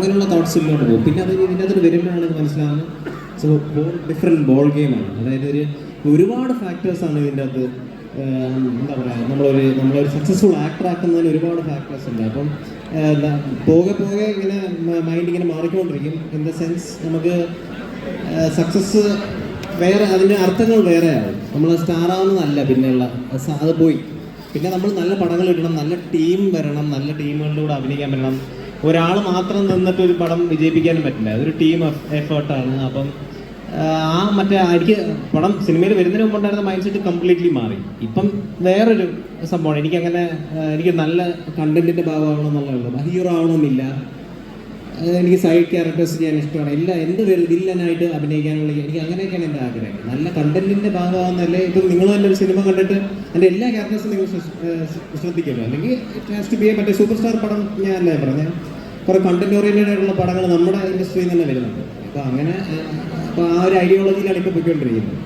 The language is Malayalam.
അങ്ങനെയുള്ള തോട്ട്സ് ഇല്ലാണ്ട് പോകും. പിന്നെ അത് ഇതിന്റെ അകത്ത് വരുമ്പോഴാണ് മനസ്സിലാകുന്നത് സോ ബോൾ ഡിഫറെന്റ് ബോൾ ഗെയിമാണ് അതായത് ഒരു ഒരുപാട് ഫാക്ടേഴ്സാണ് ഇതിന്റെ അകത്ത് എന്താ പറയുക നമ്മളൊരു നമ്മളൊരു സക്സസ്ഫുൾ ആക്ടർ ആക്കുന്നതിന് ഒരുപാട് ഫാക്ടേഴ്സ് ഉണ്ട്. അപ്പം പോകെ പോകെ ഇങ്ങനെ മൈൻഡ് ഇങ്ങനെ മാറിക്കൊണ്ടിരിക്കും. ഇൻ ദ സെൻസ് നമുക്ക് സക്സസ് വേറെ അതിന്റെ അർത്ഥങ്ങൾ വേറെയാണ്. നമ്മൾ സ്റ്റാർ ആവുന്നതല്ല പിന്നെയുള്ള അത് പോയി. പിന്നെ നമ്മൾ നല്ല പടങ്ങൾ ഇടണം നല്ല ടീം വരണം നല്ല ടീമുകളുടെ കൂടെ അഭിനയിക്കാൻ പറ്റണം. ഒരാൾ മാത്രം നിന്നിട്ട് ഒരു പടം വിജയിപ്പിക്കാനും പറ്റില്ല. അതൊരു ടീം എഫേർട്ടാണ് അപ്പം ആ, മറ്റേ എനിക്ക് പടം സിനിമയിൽ വരുന്നതിന് മുമ്പ് ഉണ്ടായിരുന്ന മൈൻഡ് സെറ്റ് കംപ്ലീറ്റ്ലി മാറി. ഇപ്പം വേറൊരു സംഭവമാണ്. എനിക്കങ്ങനെ എനിക്ക് നല്ല കണ്ടന്റിന്റെ ഭാഗമാകണമെന്നുള്ള എന്നുള്ളതുള്ളൂ ഹീറോ ആവണമെന്നില്ല. എനിക്ക് സൈഡ് ക്യാരക്ടേഴ്സ് ചെയ്യാൻ ഇഷ്ടമാണ്. എല്ലാ എന്ത് വില്ലനായിട്ട് അഭിനയിക്കാനുള്ള എനിക്ക് അങ്ങനെയൊക്കെയാണ് എന്റെ ആഗ്രഹം. നല്ല കണ്ടന്റിന്റെ ഭാഗമാകുന്നല്ലേ ഇപ്പം നിങ്ങൾ തന്നെ ഒരു സിനിമ കണ്ടിട്ട് എന്റെ എല്ലാ ക്യാരക്ടേഴ്സും നിങ്ങൾ ശ്രദ്ധിക്കുന്നു അല്ലെങ്കിൽ ഹാസ് ടു ബി മറ്റേ സൂപ്പർ സ്റ്റാർ പടം ഞാൻ അല്ലേ പറഞ്ഞത്? കുറേ കണ്ടന്റ് ഓറിയന്റഡ് ആയിട്ടുള്ള പടങ്ങൾ നമ്മുടെ ഇൻഡസ്ട്രിയിൽ നിന്ന് തന്നെ വരുന്നുണ്ട്. അപ്പോൾ അങ്ങനെ അപ്പോൾ ആ ഒരു ഐഡിയോളജിയിലാണ് ഇപ്പോൾ പോയിക്കൊണ്ടിരിക്കുന്നത്.